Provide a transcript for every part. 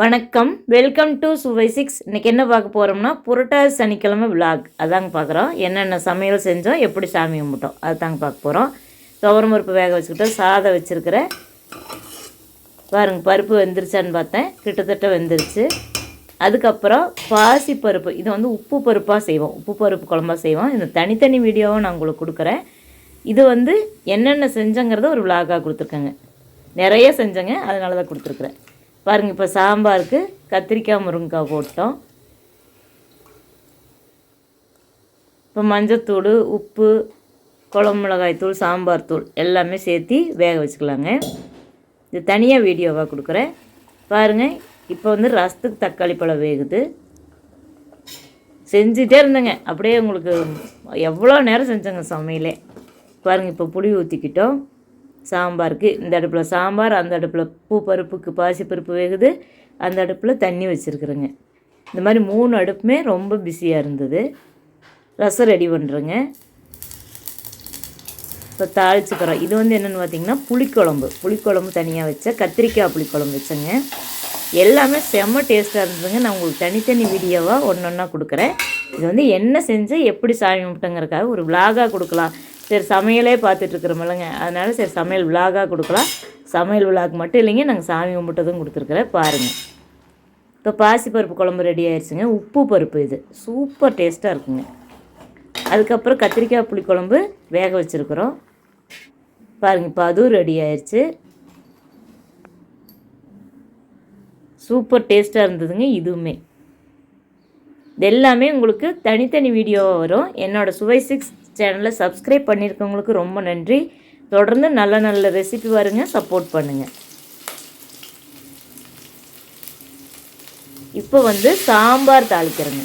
வணக்கம். Welcome to சுவை six இன்றைக்கி என்ன பார்க்க போகிறோம்னா புரட்டாசி சனிக்கிழமை விளாக் அதாங்க பார்க்குறோம். என்னென்ன சமையல் செஞ்சோம் எப்படி சாமி கும்பிட்டோம் அதுதாங்க பார்க்க போகிறோம் துவரம் பருப்பு வேக வச்சுக்கிட்டோம் சாதம் வச்சுருக்கிறேன் பாருங்க பருப்பு வெந்துருச்சான்னு பார்த்தேன். கிட்டத்தட்ட வெந்துருச்சு. அதுக்கப்புறம் பாசி பருப்பு இது வந்து உப்பு பருப்பாக செய்வோம். உப்பு பருப்பு குழம்பாக செய்வோம். இந்த தனித்தனி வீடியோவும் நான் உங்களுக்கு கொடுக்குறேன். இது வந்து என்னென்ன செஞ்சங்கிறத ஒரு விளாகாக கொடுத்துருக்கேங்க. நிறைய செஞ்சேங்க அதனால தான் கொடுத்துருக்குறேன். பாருங்கள் இப்போ சாம்பாருக்கு கத்திரிக்காய் முருங்கைக்காய் போட்டோம். இப்போ மஞ்சத்தூள் உப்பு குழம்பு மிளகாய் தூள் சாம்பார் தூள் எல்லாமே சேர்த்து வேக வச்சுக்கலாங்க. இது தனியாக வீடியோவாக கொடுக்குறேன். பாருங்கள் இப்போ வந்து ரசத்துக்கு தக்காளி பழம் வேகுது. செஞ்சுட்டே இருந்தேங்க. அப்படியே உங்களுக்கு எவ்வளோ நேரம் செஞ்சேங்க சமையலே. பாருங்கள் இப்போ புளி ஊற்றிக்கிட்டோம் சாம்பாருக்கு. இந்த அடுப்பில் சாம்பார் அந்த அடுப்பில் பூ பருப்புக்கு பாசி பருப்பு வேகுது. அந்த அடுப்பில் தண்ணி வச்சுருக்குறேங்க. இந்த மாதிரி மூணு அடுப்புமே ரொம்ப பிஸியாக இருந்தது. ரசம் ரெடி பண்ணுறேங்க இப்போ தாளிச்சுக்கிறோம் இது வந்து என்னென்னு பார்த்தீங்கன்னா புளிக்குழம்பு. புளிக்குழம்பு தனியாக வச்சேன் கத்திரிக்காய் புளிக்குழம்பு வச்சேங்க. எல்லாமே செம்ம டேஸ்ட்டாக இருந்ததுங்க. நான் உங்களுக்கு தனித்தனி வீடியோவாக ஒன்று ஒன்றா கொடுக்குறேன். இது வந்து என்ன செஞ்சு எப்படி சாமி கும்பிட்டங்கிறக்காக ஒரு விலாகாக கொடுக்கலாம். சரி சமையலே பார்த்துட்ருக்குறோம்லங்க. அதனால் சரி சமையல் விலாகாக கொடுக்கலாம். சமையல் விழாக்கு மட்டும் இல்லைங்க நாங்கள் சாமி கும்பிட்டதும் கொடுத்துருக்குறேன். பாருங்கள் இப்போ பாசிப்பருப்பு குழம்பு ரெடி ஆயிடுச்சுங்க உப்பு பருப்பு இது. சூப்பர் டேஸ்ட்டாக இருக்குங்க. அதுக்கப்புறம் கத்திரிக்காய் புளிக்குழம்பு வேக வச்சுருக்குறோம். பாருங்கள் இப்போ அதுவும் ரெடி ஆயிடுச்சு சூப்பர் டேஸ்ட்டாக இருந்ததுங்க இதுவுமே. இது எல்லாமே உங்களுக்கு தனித்தனி வீடியோவாக வரும். என்னோடய சுவை சிக்ஸ் சேனலை சப்ஸ்கிரைப் பண்ணியிருக்கவங்களுக்கு ரொம்ப நன்றி. தொடர்ந்து நல்ல நல்ல ரெசிபி வருங்க சப்போர்ட் பண்ணுங்கள் இப்போ வந்து சாம்பார் தாளிக்கிறேங்க.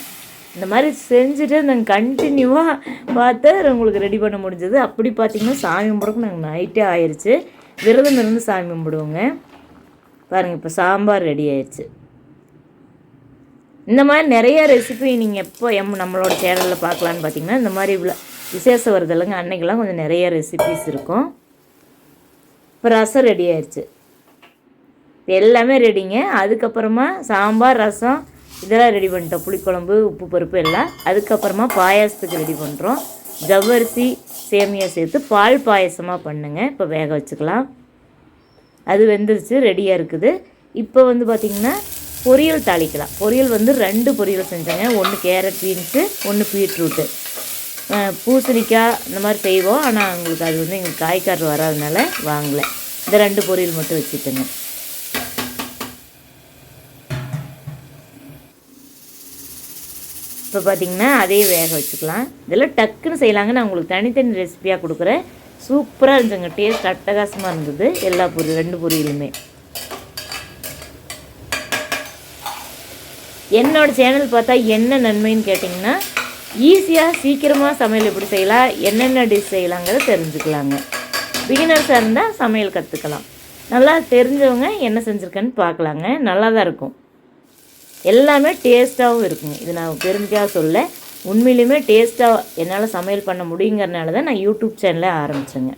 இந்த மாதிரி செஞ்சுட்டு நாங்கள் கண்டினியூவாக பார்த்து உங்களுக்கு ரெடி பண்ண முடிஞ்சது. அப்படி பார்த்தீங்கன்னா சாமி கும்பிட்றதுக்கு நாங்கள் நைட்டே ஆயிடுச்சு விரதம் இருந்து சாமி கும்பிடுவோங்க. பாருங்கள் இப்போ சாம்பார் ரெடி ஆயிடுச்சு இந்த மாதிரி நிறைய ரெசிபி நீங்கள் எப்போ எம் நம்மளோட சேனலில் பார்க்கலான்னு பார்த்தீங்கன்னா இந்த மாதிரி இவ்வளோ விசேஷம் வருதல்லைங்க. அன்னைக்கெல்லாம் கொஞ்சம் நிறைய ரெசிபிஸ் இருக்கும். இப்போ ரசம் ரெடி ஆயிடுச்சு எல்லாமே ரெடிங்க அதுக்கப்புறமா சாம்பார் ரசம் இதெல்லாம் ரெடி பண்ணிட்டோம். புளிக்குழம்பு உப்பு பருப்பு எல்லாம். அதுக்கப்புறமா பாயாசத்துக்கு ரெடி பண்ணுறோம் ஜவ்வரிசி சேமியா சேர்த்து பால் பாயசமாக பண்ணுங்க. இப்போ வேக வச்சுக்கலாம். அது வெந்துருச்சு ரெடியாக இருக்குது. இப்போ வந்து பார்த்திங்கன்னா பொரியல் தாளிக்கலாம். பொரியல் வந்து ரெண்டு பொரியல் செஞ்சேங்க. ஒன்று கேரட் பீன்ஸு ஒன்று பீட்ரூட்டு பூசணிக்காய் இந்த மாதிரி செய்வோம். ஆனால் உங்களுக்கு அது வந்து எங்களுக்கு காய்கறி வராதனால வாங்கலை. இந்த ரெண்டு பொரியல் மட்டும் வச்சுட்டேங்க. இப்போ பார்த்திங்கன்னா அதே வேக வச்சுக்கலாம். இதெல்லாம் டக்குன்னு செய்யலாங்க. நான் உங்களுக்கு தனித்தனி ரெசிபியாக கொடுக்குறேன். சூப்பராக இருந்துச்சுங்க. டேஸ்ட் அட்டகாசமாக இருந்தது. எல்லா பொரியல் ரெண்டு பொரியலுமே. என்னோடய சேனல் பார்த்தா என்ன நன்மைன்னு கேட்டிங்கன்னா ஈஸியாக சீக்கிரமாக சமையல் எப்படி செய்யலாம் என்னென்ன டிஷ் செய்யலாங்கிறத தெரிஞ்சுக்கலாங்க. பிகினர்ஸாக இருந்தால் சமையல் கற்றுக்கலாம் நல்லா தெரிஞ்சவங்க என்ன செஞ்சுருக்கேன்னு பார்க்கலாங்க. நல்லா தான் இருக்கும். எல்லாமே டேஸ்ட்டாகவும் இருக்குங்க. இது நான் பெருமைக்காக சொல்ல உண்மையிலுமே டேஸ்ட்டாக என்னால் சமையல் பண்ண முடியுங்கிறனால தான் நான் யூடியூப் சேனலை ஆரம்பித்தேங்க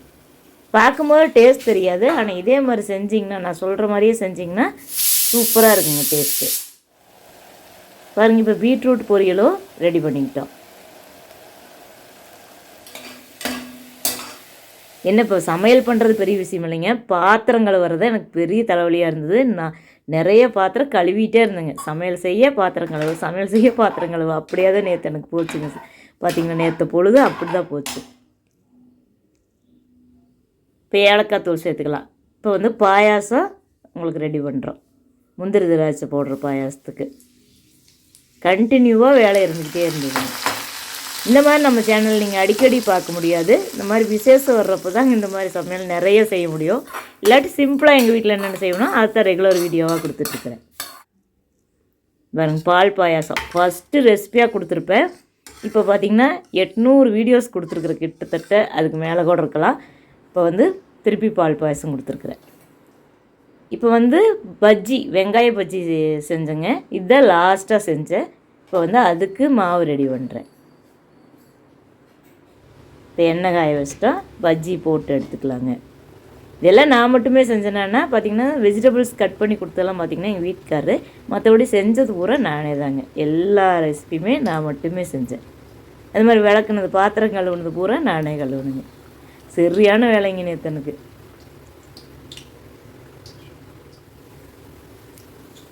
பார்க்கும்போது டேஸ்ட் தெரியாது. ஆனால் இதே மாதிரி செஞ்சிங்கன்னா நான் சொல்கிற மாதிரியே செஞ்சிங்கன்னா சூப்பராக இருக்குங்க டேஸ்ட்டு பாருங்கள் இப்போ பீட்ரூட் பொரியலும் ரெடி பண்ணிக்கிட்டோம். என்ன இப்போ சமையல் பண்ணுறது பெரிய விஷயம் இல்லைங்க. பாத்திரம் கழுவுறது எனக்கு பெரிய தலைவலியாக இருந்தது. நான் நிறைய பாத்திரம் கழுவிட்டே இருந்தேங்க. சமையல் செய்ய பாத்திரம் கழுவு சமையல் செய்ய பாத்திரம் கழுவு. அப்படியே தான் நேற்று எனக்கு போச்சுங்க. பார்த்தீங்கன்னா நேற்று பொழுது அப்படி தான் போச்சு. இப்போ ஏலக்காய் தூள் சேர்த்துக்கலாம். இப்போ வந்து பாயாசம் உங்களுக்கு ரெடி பண்ணுறோம் முந்திரி திராட்சை போடுற பாயாசத்துக்கு. கண்டினியூவாக வேலை இருந்துக்கிட்டே இருந்ததுங்க. இந்த மாதிரி நம்ம சேனல் நீங்கள் அடிக்கடி பார்க்க முடியாது. இந்த மாதிரி விசேஷம் வர்றப்போ தான் இந்த மாதிரி சமையல் நிறைய செய்ய முடியும். இல்லாட்டி சிம்பிளாக எங்கள் வீட்டில் என்னென்ன செய்யணும் அதுதான் ரெகுலர் வீடியோவாக கொடுத்துட்ருக்குறேன் பாருங்க பால் பாயாசம். ஃபஸ்ட்டு ரெசிபியாக கொடுத்துருப்பேன். இப்போ பார்த்திங்கன்னா எட்நூறு வீடியோஸ் கொடுத்துருக்குறேன். கிட்டத்தட்ட அதுக்கு மேலே கூட இருக்கலாம். இப்போ வந்து திருப்பி பால் பாயாசம் கொடுத்துருக்குறேன். இப்போ வந்து பஜ்ஜி வெங்காய பஜ்ஜி செஞ்சேங்க. இதுதான் லாஸ்ட்டாக செஞ்சேன். இப்போ வந்து அதுக்கு மாவு ரெடி பண்ணுறேன் இப்போ எண்ணெய் காய வச்சுட்டா பஜ்ஜி போட்டு எடுத்துக்கலாங்க. இதெல்லாம் நான் மட்டுமே செஞ்சேனா பார்த்திங்கன்னா வெஜிடபிள்ஸ் கட் பண்ணி கொடுத்ததெல்லாம் பார்த்தீங்கன்னா எங்கள் வீட்டுக்காரரு மற்றபடி செஞ்சது பூரா நானே தாங்க. எல்லா ரெசிபியுமே நான் மட்டுமே செஞ்சேன். அது மாதிரி விளக்குனது பாத்திரம் கழுவுனது பூரா நானே கழுவுனுங்க. சரியான வேலைங்க நேத்தனுக்கு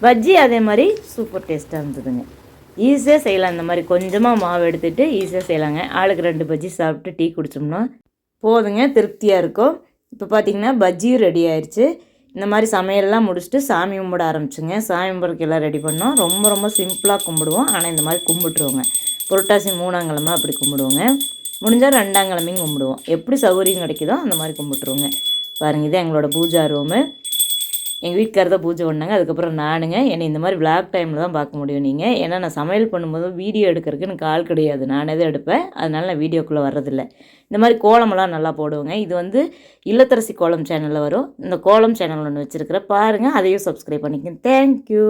பஜ்ஜி அதே மாதிரி சூப்பர் டேஸ்ட்டாக இருந்ததுங்க. ஈஸியாக செய்யலாம். இந்த மாதிரி கொஞ்சமாக மாவு எடுத்துகிட்டு ஈஸியாக செய்யலாங்க. ஆளுக்கு ரெண்டு பஜ்ஜி சாப்பிட்டு டீ குடிச்சோம்னா போதுங்க திருப்தியாக இருக்கும். இப்போ பார்த்தீங்கன்னா பஜ்ஜியும் ரெடி ஆயிடுச்சு இந்த மாதிரி சமையல்லாம் முடிச்சுட்டு சாமி கும்பிட ஆரம்பிச்சுங்க. சாமி கும்பிட்றதுக்கு எல்லாம் ரெடி பண்ணோம். ரொம்ப ரொம்ப சிம்பிளாக கும்பிடுவோம். ஆனால் இந்த மாதிரி கும்பிட்டுருவோங்க. புரட்டாசி மூணாங்கிழமை அப்படி கும்பிடுவோங்க. முடிஞ்சால் ரெண்டாங்கிழமையும் கும்பிடுவோம். எப்படி சௌகரியம் கிடைக்குதோ அந்த மாதிரி கும்பிட்டுருவோங்க. பாருங்கள் இது எங்களோட பூஜா ரூமு எங்கள் வீட்டுக்காரர் தான் பூஜை பண்ணாங்க. அதுக்கப்புறம் நானுங்க என்னை இந்த மாதிரி விளாக் டைமில் தான் பார்க்க முடியும் நீங்கள் ஏன்னா நான் சமையல் பண்ணும்போது வீடியோ எடுக்கிறதுக்கு எனக்கு ஆள் கிடையாது. நானே தான் எடுப்பேன். அதனால நான் வீடியோக்குள்ளே வர்றதில்ல. இந்த மாதிரி கோலமெல்லாம் நல்லா போடுவேங்க. இது வந்து இல்லத்தரசி கோலம் சேனலில் வரும். இந்த கோலம் சேனல் ஒன்று வச்சுருக்கிறேன். பாருங்கள் அதையும் சப்ஸ்கிரைப் பண்ணிக்கங்க. தேங்க்யூ